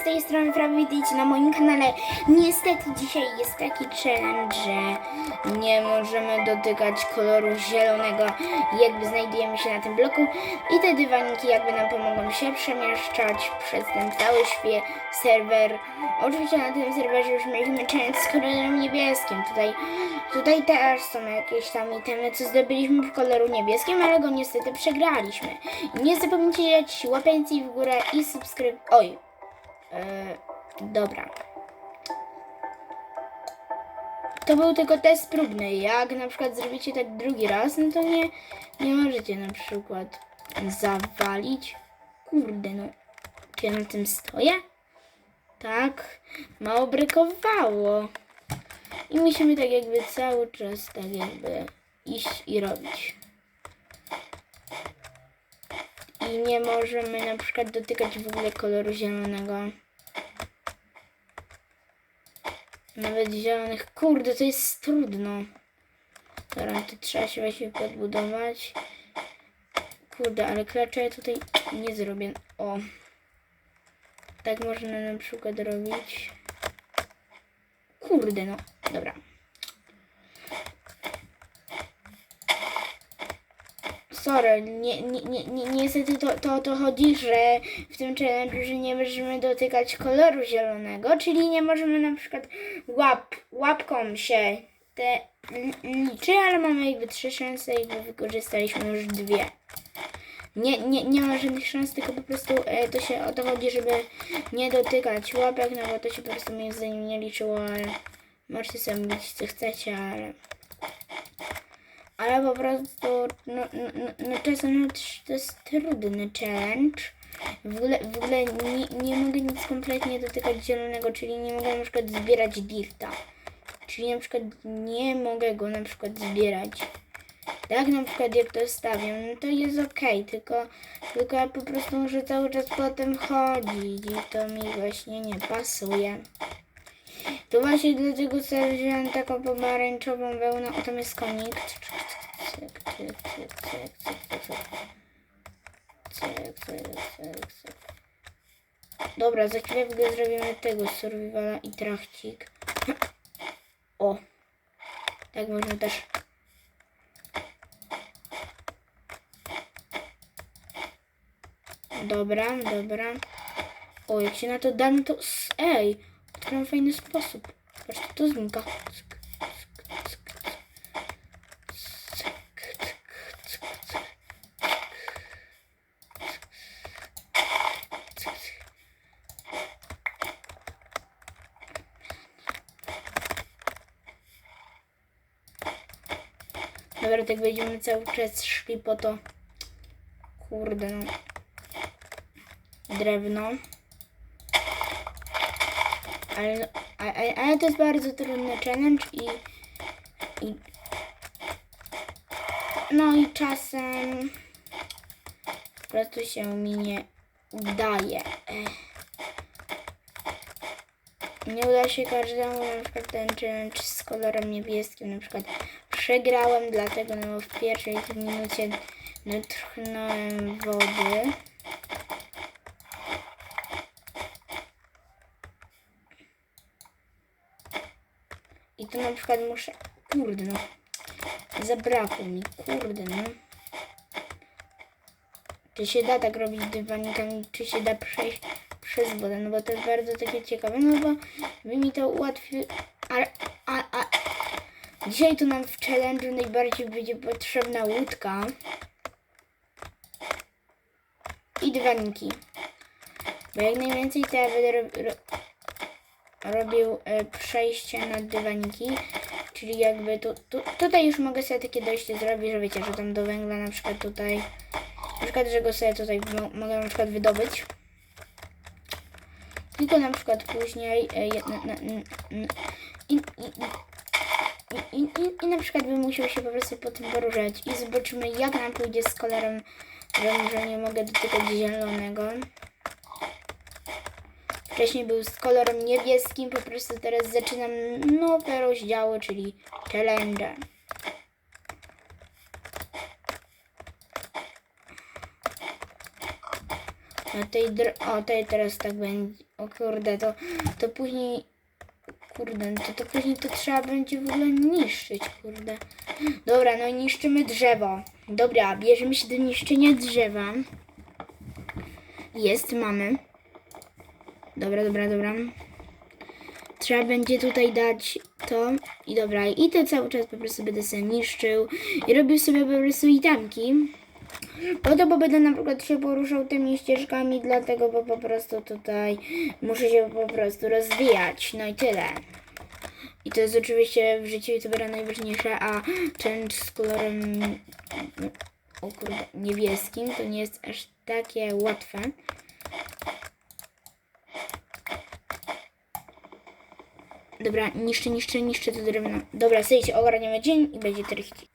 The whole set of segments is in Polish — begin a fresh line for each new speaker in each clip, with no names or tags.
Z tej strony Fra, witajcie na moim kanale. Niestety dzisiaj jest taki challenge, że nie możemy dotykać koloru zielonego, jakby znajdujemy się na tym bloku i te dywaniki jakby nam pomogą się przemieszczać przez ten cały śpie serwer. Oczywiście na tym serwerze już mieliśmy challenge z kolorem niebieskim. Tutaj, tutaj też są jakieś tam itemy, co zdobyliśmy w koloru niebieskim, ale go niestety przegraliśmy. Nie zapomnijcie dać łapeńki w górę i subskryb... Oj, E, dobra. To był tylko test próbny. Jak na przykład zrobicie tak drugi raz, no to nie, nie możecie na przykład zawalić. Kurde, no. Czy ja na tym stoję? Tak. Mało brykowało. I musimy tak jakby cały czas tak jakby iść i robić. I nie możemy na przykład dotykać w ogóle koloru zielonego. Nawet zielonych. Kurde, to jest trudno. Dobra, to trzeba się właśnie podbudować. Kurde, ale klacza ja tutaj nie zrobię. O. Tak można na przykład robić. Kurde, no. Dobra. Sorry, nie, nie, nie, nie, niestety to, to o to chodzi, że w tym challenge nie możemy dotykać koloru zielonego, czyli nie możemy na przykład łap, łapką się te li- liczy, ale mamy jakby trzy szanse i wykorzystaliśmy już dwie. Nie, nie, nie ma żadnych szans, tylko po prostu e, to się o to chodzi, żeby nie dotykać łapek, no bo to się po prostu moim zdaniem nie liczyło, ale możecie sobie mówić co chcecie, ale ale po prostu, no, no, no, no czasem to jest trudny challenge. W ogóle, w ogóle nie, nie mogę nic kompletnie dotykać zielonego, czyli nie mogę na przykład zbierać dirta. Czyli na przykład nie mogę go na przykład zbierać. Tak na przykład jak to stawiam, no to jest okej, tylko, tylko ja po prostu muszę cały czas po tym chodzić i to mi właśnie nie pasuje. To właśnie dlatego sobie wziąłem taką pomarańczową wełnę. O, tam jest konik. Dobra, za chwilę w zrobimy tego survivala i trachcik. O! Tak można też. Dobra, dobra. O, jak się na to dam, to... Ej! Odkryłem fajny sposób. Patrz, to znika. Cyk, cyk, cyk, cyk. Cyk, cyk, cyk, cyk. Cyk, cyk. Dobra, tak będziemy cały czas szli po to. Kurde no. Drewno. Ale, ale, ale to jest bardzo trudny challenge i, i no i czasem po prostu się mi nie udaje. Nie uda się każdemu na przykład ten challenge z kolorem niebieskim. Na przykład przegrałem, dlatego no w pierwszej minucie natchnąłem wody. I to na przykład muszę... Kurde no. Zabrakło mi. Kurde no. Czy się da tak robić dywanikami? Czy się da przejść przez wodę? No bo to jest bardzo takie ciekawe. No bo by mi to ułatwi... A, a, a... Dzisiaj to nam w challenge'u najbardziej będzie potrzebna łódka. I dywaniki. Bo jak najwięcej to ja będę rob, ro, robił e, przejście na dywaniki, czyli jakby tu, tu, tutaj już mogę sobie takie dojście zrobić, że wiecie, że tam do węgla na przykład tutaj, na przykład, że go sobie tutaj mo- mogę na przykład wydobyć. Tylko na przykład później e, na, na, n- n- i, i, i, i, i, na przykład bym musiał się po prostu po tym poruszać i zobaczymy jak nam pójdzie z kolorem, że nie mogę dotykać zielonego. Wcześniej był z kolorem niebieskim, po prostu teraz zaczynam nowe rozdziały, czyli challenge. Na tej dr- o, tej teraz tak będzie. O kurde, to, to później. Kurde, to, to później to trzeba będzie w ogóle niszczyć, kurde. Dobra, no niszczymy drzewo. Dobra, bierzemy się do niszczenia drzewa. Jest, mamy. Dobra, dobra, dobra. Trzeba będzie tutaj dać to i dobra, i to cały czas po prostu będę sobie niszczył i robił sobie po prostu itemki. Po to, bo będę na przykład się poruszał tymi ścieżkami, dlatego, bo po prostu tutaj muszę się po prostu rozwijać. No i tyle. I to jest oczywiście w życiu youtubera najważniejsze, a challenge z kolorem o kurde, niebieskim to nie jest aż takie łatwe. Dobra, niszczę, niszczę, niszczę to drewno. Dobra, słuchajcie, ogarniamy dzień i będzie treści.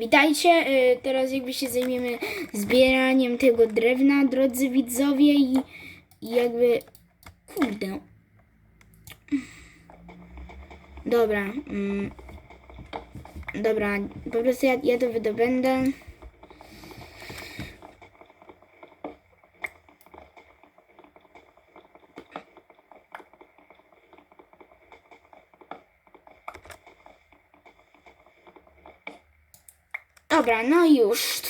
Witajcie, y, teraz jakby się zajmiemy zbieraniem tego drewna, drodzy widzowie i, jakby... Kurde. Dobra. Mm, dobra, po prostu ja, ja to wydobędę. Dobra, no już.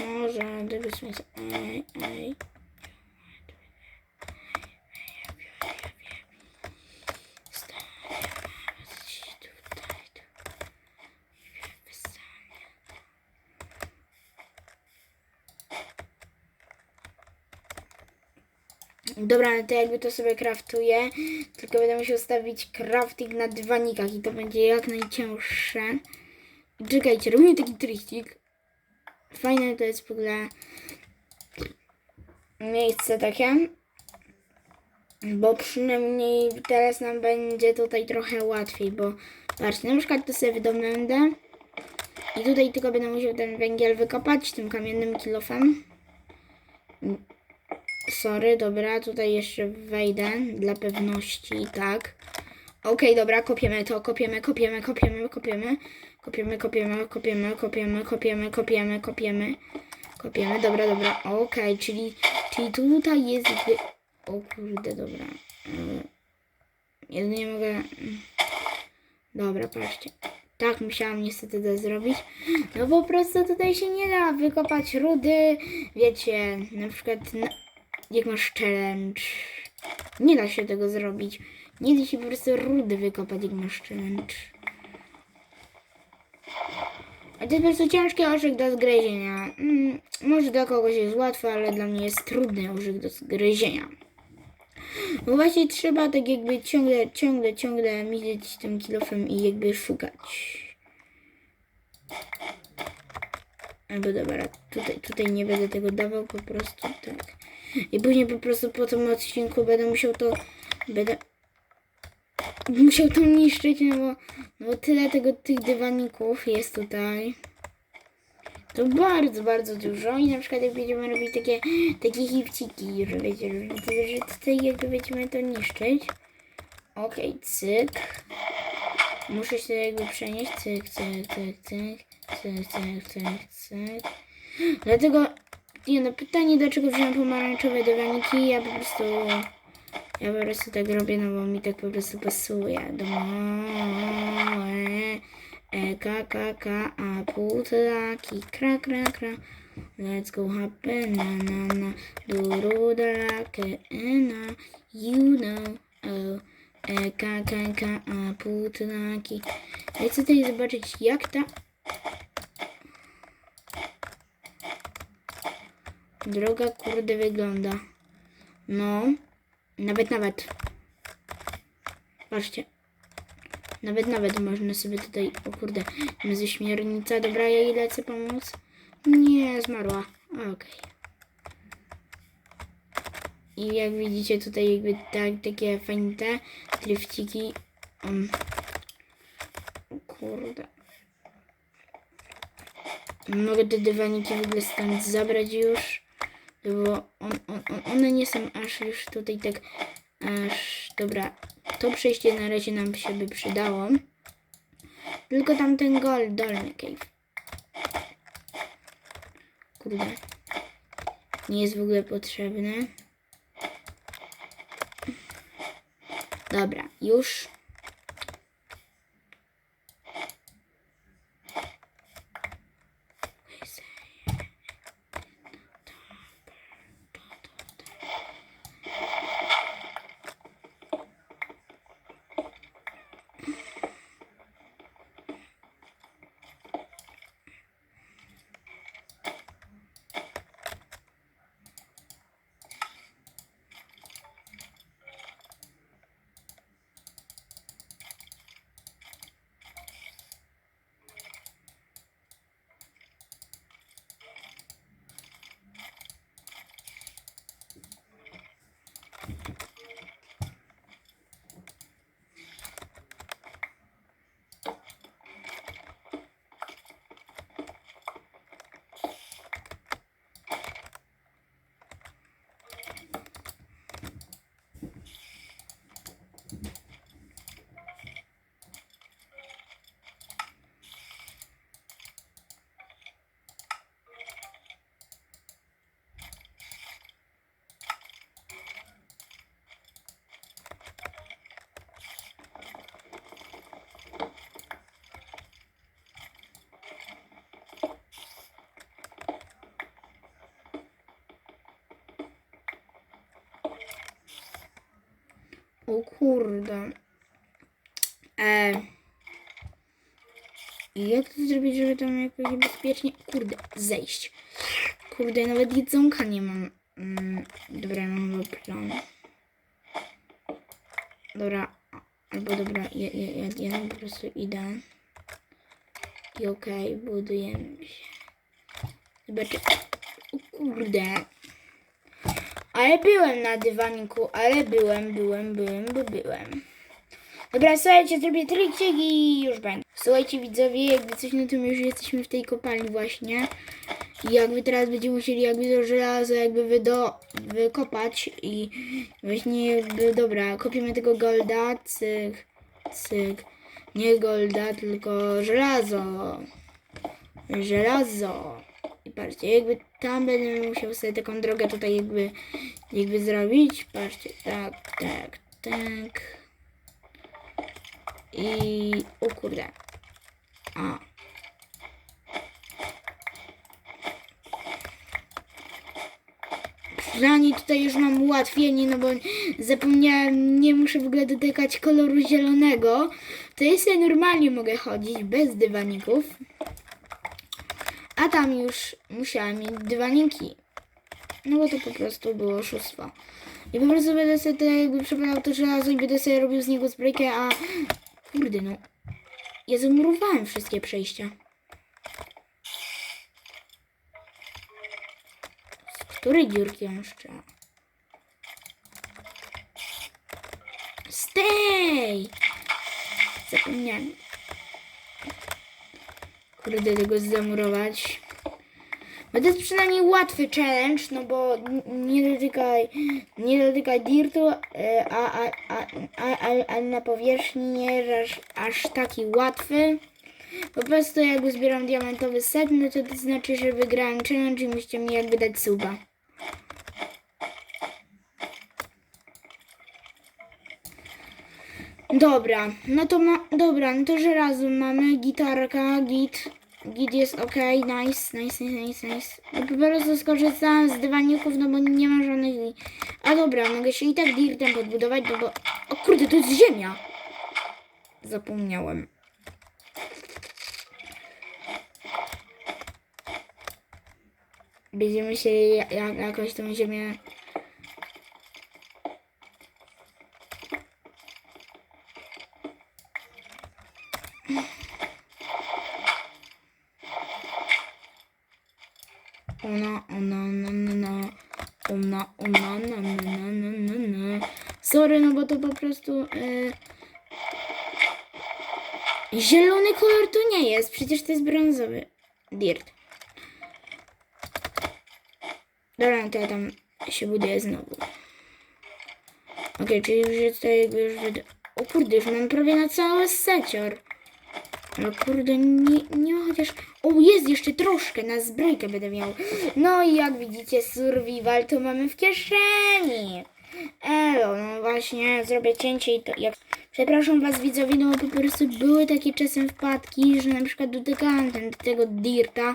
Może gdybyśmy... Ej, ej. Dobra, no to jakby to sobie kraftuję, tylko będę musiał stawić crafting na dywanikach i to będzie jak najcięższe. Czekajcie, robimy taki trichcik. Fajne to jest w ogóle miejsce takie. Bo przynajmniej teraz nam będzie tutaj trochę łatwiej, bo patrzcie, na przykład to sobie wydobędę. I tutaj tylko będę musiał ten węgiel wykopać tym kamiennym kilofem. Sorry, dobra, tutaj jeszcze wejdę dla pewności, tak. Okej, dobra, kopiemy to, kopiemy, kopiemy, kopiemy, kopiemy. Kopiemy, kopiemy, kopiemy, kopiemy, kopiemy, kopiemy, kopiemy. Kopiemy, dobra, dobra, okej, czyli, czyli tutaj jest wy... O kurde, dobra. Yy, Jedynie mogę... Dobra, patrzcie. Tak musiałam niestety to zrobić. No po prostu tutaj się nie da wykopać rudy. Wiecie, na przykład na, jak masz challenge. Nie da się tego zrobić. Nie da się po prostu rudy wykopać, jak masz challenge. A to jest prostu ciężki orzech do zgryzienia. Mm, może dla kogoś jest łatwy, ale dla mnie jest trudny orzech do zgryzienia. Bo właśnie trzeba tak jakby ciągle, ciągle, ciągle mieć tym kilofem i jakby szukać. Albo dobra, tutaj, tutaj nie będę tego dawał, po prostu tak. I później po prostu po tym odcinku będę musiał to, będę musiał to niszczyć, no bo, no bo tyle tego, tych dywaników jest tutaj. To bardzo, bardzo dużo i na przykład jak będziemy robić takie, takie hipciki, że wiecie, że, że tutaj jakby będziemy to niszczyć. Okej, cyk. Muszę się jakby przenieść, cyk, cyk, cyk, cyk, cyk, cyk, cyk, cyk. Dlatego, nie no, pytanie dlaczego wziąłem pomarańczowe dywaniki, ja po prostu, ja po prostu tak robię, no bo mi tak po prostu pasuje. Do moje, e, ka, ka, ka, a putlaki, kra, kra, kra. Let's go happy, na, na, na, do, do, da, ke, e, na, you know, oh. E, ka, a. Ja chcę tutaj zobaczyć, jak ta droga, kurde, wygląda. No, nawet, nawet. Patrzcie. Nawet, nawet można sobie tutaj, o kurde, ze śmiernica. Dobra, ja jej lecę pomóc. Nie, zmarła. Okej. I jak widzicie tutaj jakby tak, takie fajne drifciki. Um, o kurde. Mogę te dywaniki w ogóle stąd zabrać już. Bo on, on, on, one nie są aż już tutaj tak aż dobra. to przejście na razie nam się by przydało. Tylko tamten gol, dolny cave. Kurde. Nie jest w ogóle potrzebny. Dobra, już. O kurde. E. Jak to zrobić, żeby tam jakoś bezpiecznie... Kurde, zejść. Kurde, nawet jedzonka nie mam. Mm, dobra, mam plan. Dobra, albo dobra, ja, ja, ja, ja po prostu idę. I okej, budujemy się. Zobaczę. O kurde. Ale byłem na dywaniku, ale byłem, byłem, byłem, by byłem. Dobra, słuchajcie, zrobię trikcik i już będzie. Słuchajcie widzowie, jakby coś na tym już jesteśmy w tej kopalni właśnie. I jakby teraz będziemy musieli jakby to żelazo jakby wydo, wykopać i właśnie jakby, dobra, kopiemy tego golda, cyk, cyk. Nie golda, tylko żelazo. Żelazo. I patrzcie, jakby tam będę musiał sobie taką drogę tutaj jakby, jakby zrobić. Patrzcie, tak, tak, tak. I... o kurde. A. Przynajmniej tutaj już mam ułatwienie, no bo zapomniałem, nie muszę w ogóle dotykać koloru zielonego. To ja sobie normalnie mogę chodzić, bez dywaników. A tam już musiałem mieć dywaniki. No bo to po prostu było oszustwo. I po prostu będę sobie tutaj jakby przepadał to żelazo i będę sobie robił z niego zbrojkę, a... Kurde no. Ja zamurowałem wszystkie przejścia. Z której dziurki on strzela? Z tej! Zapomniałem. Kurde, tego zamurować. Bo to jest przynajmniej łatwy challenge, no bo nie dotykaj, nie dotykaj dirtu, e, a, a, a, a, a, a na powierzchni nie aż, aż taki łatwy. Po prostu jakby zbieram diamentowy set, no to to znaczy, że wygrałem challenge i musicie mi jakby dać suba. Dobra, no to ma, dobra, no to żelazo mamy, gitarka, git, git jest ok, nice, nice, nice, nice, nice. No po prostu skorzystałam z dywaników, no bo nie ma żadnych, a dobra, mogę się i tak dirtem podbudować, no bo, o kurde, to jest ziemia. Zapomniałem. Będziemy się ja- ja- jakoś tą ziemię Ona, ona, na, na, na. Ona, ona, na, na, na, na, na. Sorry, no bo to po prostu... E... Zielony kolor to nie jest, przecież to jest brązowy. Dirt. Dobra, no to ja tam się buduję znowu. Okej, czyli już jest tutaj jakby już... O kurde, już mam prawie na cały secior. Ale kurde, nie, nie chociaż... O, jest jeszcze troszkę, na zbrojkę będę miał. No i jak widzicie, survival to mamy w kieszeni. Elo, no właśnie, zrobię cięcie i to jak... Przepraszam was widzowie, no po prostu były takie czasem wpadki, że na przykład dotykałam ten, tego dirta,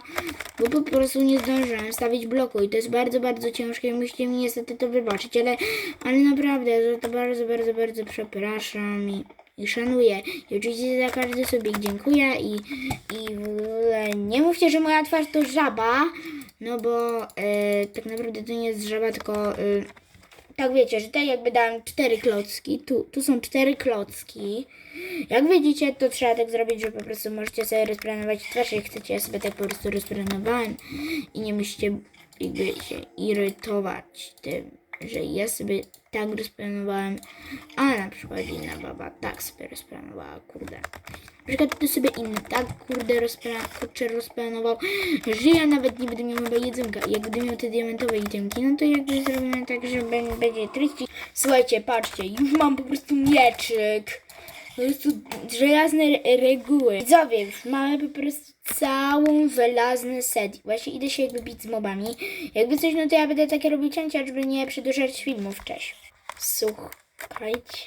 bo po prostu nie zdążyłam stawić bloku i to jest bardzo, bardzo ciężkie i musicie mi niestety to wybaczyć, ale, ale naprawdę, że to bardzo, bardzo, bardzo przepraszam i, i szanuję. I oczywiście za każdy sobie dziękuję i, i w ogóle nie mówcie, że moja twarz to żaba, no bo e, tak naprawdę to nie jest żaba, tylko... E, tak wiecie, że tutaj jakby dałem cztery klocki, tu, tu są cztery klocki. Jak widzicie, to trzeba tak zrobić, że po prostu możecie sobie rozplanować twarz, jak chcecie. Ja sobie tak po prostu rozplanowałem i nie musicie jakby się irytować tym, że ja sobie tak rozplanowałem, a na przykład inna baba tak sobie rozplanowała, kurde. Na przykład ty sobie inny tak, kurde, rozpla- kurczę, rozplanował, że ja nawet nie będę miał chyba jedzonka. Jak będę miał te diamentowe itemki, no to jakby zrobimy tak, że będzie- będzie trudniej. Słuchajcie, patrzcie, już mam po prostu mieczyk. Po prostu żelazne re- reguły. Widzowie, już mamy po prostu całą żelazny set. Właśnie idę się jakby bić z mobami. Jakby coś, no to ja będę takie robić cięcia, żeby nie przedłużać filmów. Cześć. Słuchajcie.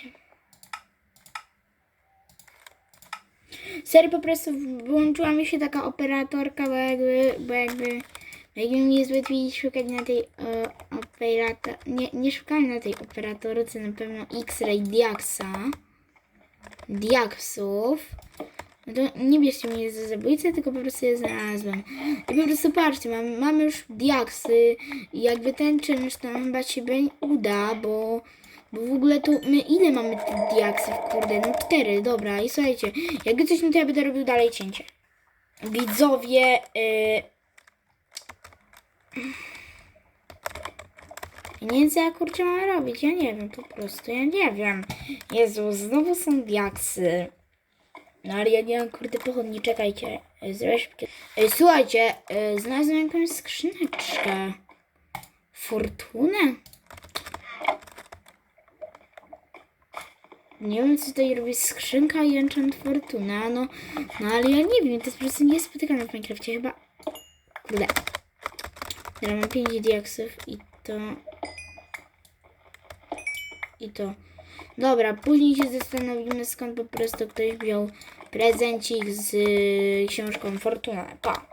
Serio po prostu włączyła mi się taka operatorka, bo jakby, bo jakby, jakby łatwiej szukać na tej e, operator, nie, nie szukałem na tej operatorce na pewno X-Ray Diaxa, Diaksów, no to nie bierzcie mnie za zabójcę, tylko po prostu je znalazłem. I po prostu patrzcie, mam, mamy już diaksy i jakby ten czynsz to chyba się uda, bo, bo w ogóle to my ile mamy tych diaksów, kurde, no cztery, dobra. I słuchajcie, jakby coś, no to ja będę robił dalej cięcie. Widzowie, yy... Ja co ja kurczę mam robić, ja nie wiem, po prostu, ja nie wiem. Jezu, znowu są diaksy. No ale ja nie mam kurde pochodni, czekajcie. Szybkie. Ej, słuchajcie, znalazłem jakąś skrzyneczkę. Fortunę? Nie wiem, co tutaj robi skrzynka i enchant fortuna, no, no ale ja nie wiem, to jest po prostu niespotykane w Minecrafcie, chyba. Kurde. Dobra, mam 5 diaksów i to... I to... Dobra, później się zastanowimy skąd po prostu ktoś wziął prezencik z y, książką Fortuna. Pa!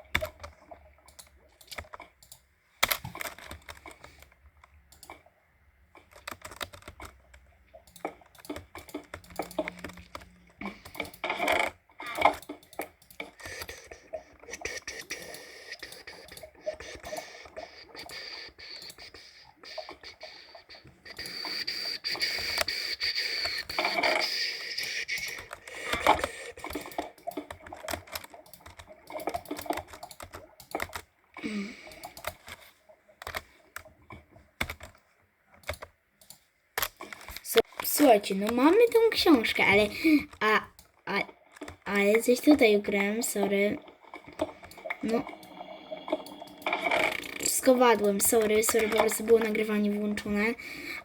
Słuchajcie, no mamy tą książkę, ale. A, a, ale coś tutaj ugrałem, sorry. No. Skowadłem, sorry, sorry, po prostu było nagrywanie włączone.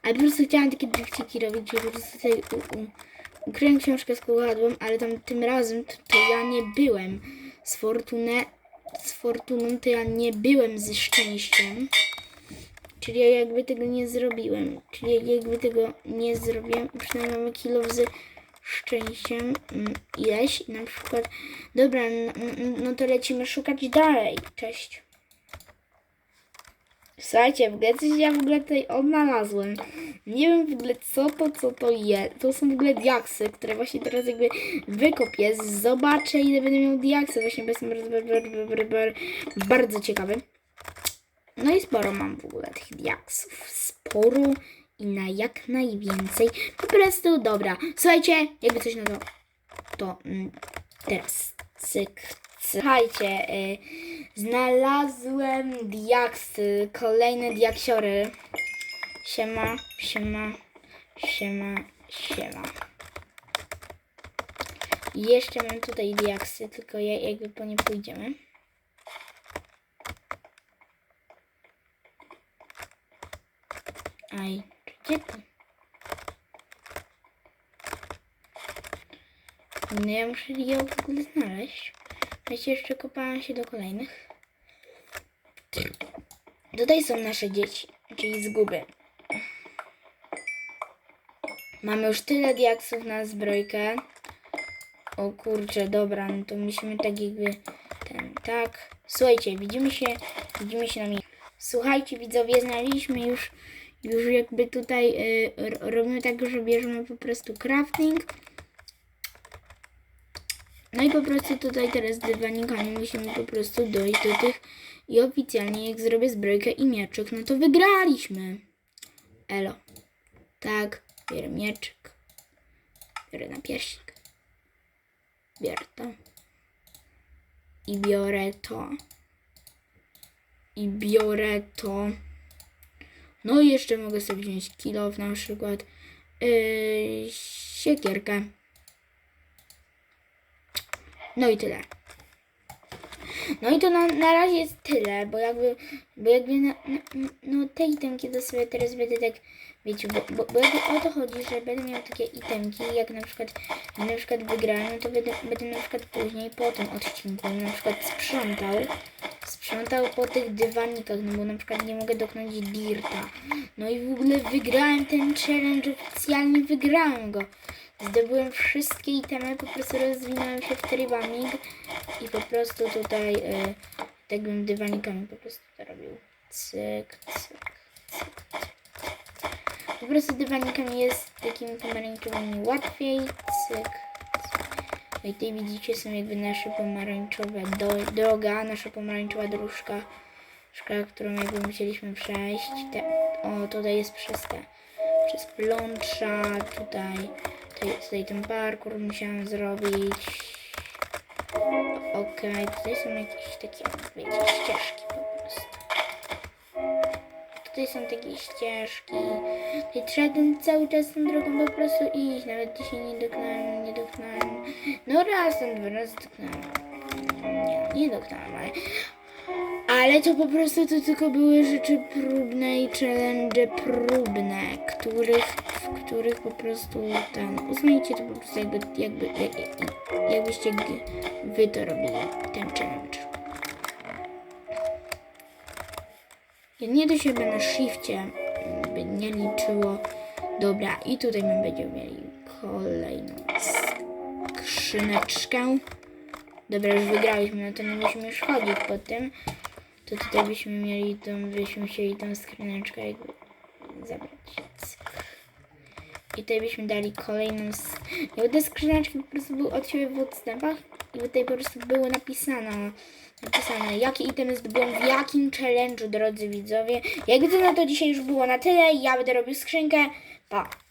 Ale po prostu chciałam takie drifciki robić, że po prostu tutaj u, u, ukryłem książkę z kowadłem, ale tam tym razem to, to ja nie byłem z fortunę, z fortuną to ja nie byłem ze szczęściem. Czyli ja jakby tego nie zrobiłem. Czyli ja jakby tego nie zrobiłem. Przynajmniej mamy kilo z szczęściem mm, ileś. I na przykład. Dobra, no, no, to lecimy szukać dalej. Cześć. Słuchajcie, w ogóle coś ja w ogóle tutaj odnalazłem. Nie wiem w ogóle co to, co to jest. To są w ogóle diaksy, które właśnie teraz jakby wykopię. Zobaczę ile będę miał diaksy. Właśnie bo jestem bardzo, bardzo ciekawy. No i sporo mam w ogóle tych diaksów. Sporo i na jak najwięcej. Po prostu dobra. Słuchajcie, jakby coś no to, to mm, teraz cyk. Słuchajcie, y, znalazłem diaksy, kolejne diaksiory. Siema, siema, siema, siema. Jeszcze mam tutaj diaksy, tylko je, jakby po nie pójdziemy. Aj, gdzie to? No ja muszę je w ogóle znaleźć. Wiecie, jeszcze kopałam się do kolejnych. Tutaj są nasze dzieci, czyli zguby. Mamy już tyle diaksów na zbrojkę. O kurczę, dobra, no to musimy tak jakby ten, tak. Słuchajcie, widzimy się, widzimy się na miejscu. Słuchajcie, widzowie, znaleźliśmy już, już jakby tutaj y, robimy tak, że bierzemy po prostu crafting. No i po prostu tutaj teraz dywanikami musimy po prostu dojść do tych i oficjalnie jak zrobię zbrojkę i mieczyk, no to wygraliśmy. Elo. Tak, biorę mieczyk. Biorę na pierśnik. Biorę to. I biorę to. I biorę to. No i jeszcze mogę sobie wziąć kilo na przykład. Yy, siekierkę. No i tyle. No i to na, na razie jest tyle, bo jakby, bo jakby na, na, no te itemki to sobie teraz będę tak, wiecie, bo, bo, bo jakby o to chodzi, że będę miał takie itemki, jak na przykład, na przykład wygrałem, no to będę, będę na przykład później po tym odcinku na przykład sprzątał, sprzątał po tych dywanikach, no bo na przykład nie mogę dotknąć dirta. No i w ogóle wygrałem ten challenge, oficjalnie wygrałem go. Zdobyłem wszystkie itemy, po prostu rozwinąłem się w trybamig i po prostu tutaj y, tak bym dywanikami po prostu to robił. Cyk, cyk, cyk. Po prostu dywanikami jest takimi pomarańczowymi łatwiej. Cyk. No I tutaj widzicie są jakby nasze pomarańczowe do, droga, nasza pomarańczowa dróżka, dróżka, którą jakby musieliśmy przejść. Te, o, tutaj jest przez te, przez plącza, tutaj, tutaj, tutaj ten parkour musiałam zrobić. Okej, tutaj są jakieś takie, wiecie, ścieżki. Tutaj są takie ścieżki. Tutaj trzeba ten cały czas tą drogą po prostu iść. Nawet dzisiaj nie dokonałem, nie dokonałem. No raz, tam dwa razy dokonałem. Nie, nie dokonałem, ale... Ale to po prostu to tylko były rzeczy próbne i challenge próbne, których, w których po prostu ten, uznajcie to po prostu jakby, jakby, jak, jakbyście wy to robili, ten challenge. Nie do siebie na shifcie by nie liczyło. Dobra, i tutaj my będziemy mieli kolejną skrzyneczkę. Dobra, już wygraliśmy, no to nie musimy już chodzić po tym. To tutaj byśmy mieli tą, byśmy chcieli tą skrzyneczkę jakby zabrać. I tutaj byśmy dali kolejną. Jakby te skrzyneczki po prostu były od siebie w odstępach i tutaj po prostu było napisane, napisane jakie itemy zdobyłem w jakim challenge'u, drodzy widzowie. Jakby to na to dzisiaj już było na tyle, ja będę robił skrzynkę. Pa!